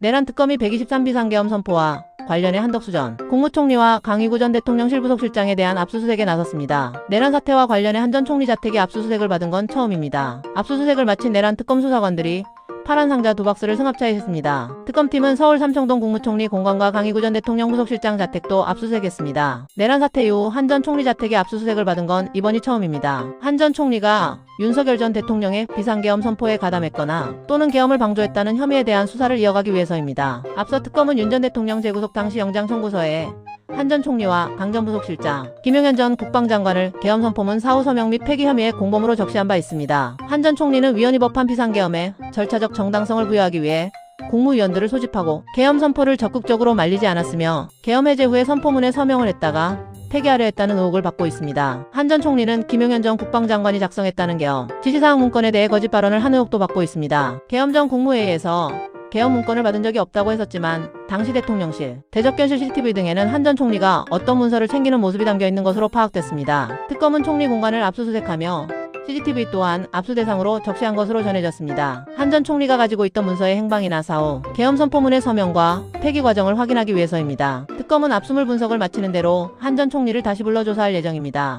내란 특검이 123비 상계엄 선포와 관련해 한덕수 전 국무총리와 강희구 전 대통령 실부속실장에 대한 압수수색에 나섰습니다. 내란 사태와 관련해 한 전 총리 자택이 압수수색을 받은 건 처음입니다. 압수수색을 마친 내란 특검 수사관들이 파란 상자 두 박스를 승합차에 했습니다. 특검팀은 서울 삼청동 국무총리 공관과 강희구 전 대통령 후속실장 자택도 압수수색했습니다. 내란 사태 이후 한 전 총리 자택에 압수수색을 받은 건 이번이 처음입니다. 한 전 총리가 윤석열 전 대통령의 비상계엄 선포에 가담했거나 또는 계엄을 방조했다는 혐의에 대한 수사를 이어가기 위해서입니다. 앞서 특검은 윤 전 대통령 재구속 당시 영장 청구서에 한 전 총리와 강 전 부속실장, 김용현 전 국방장관을 계엄 선포문 사후 서명 및 폐기 혐의의 공범으로 적시한 바 있습니다. 한 전 총리는 위헌이 법한 비상계엄에 절차적 정당성을 부여하기 위해 국무위원들을 소집하고 계엄 선포를 적극적으로 말리지 않았으며 계엄 해제 후에 선포문에 서명을 했다가 폐기하려 했다는 의혹을 받고 있습니다. 한 전 총리는 김용현 전 국방장관이 작성했다는 계엄 지시사항 문건에 대해 거짓 발언을 한 의혹도 받고 있습니다. 계엄 전 국무회의에서 계엄 문건을 받은 적이 없다고 했었지만 당시 대통령실, 대접견실 CCTV 등에는 한 전 총리가 어떤 문서를 챙기는 모습이 담겨 있는 것으로 파악됐습니다. 특검은 총리 공간을 압수수색하며 CCTV 또한 압수 대상으로 적시한 것으로 전해졌습니다. 한 전 총리가 가지고 있던 문서의 행방이나 사후, 계엄 선포문의 서명과 폐기 과정을 확인하기 위해서입니다. 특검은 압수물 분석을 마치는 대로 한 전 총리를 다시 불러 조사할 예정입니다.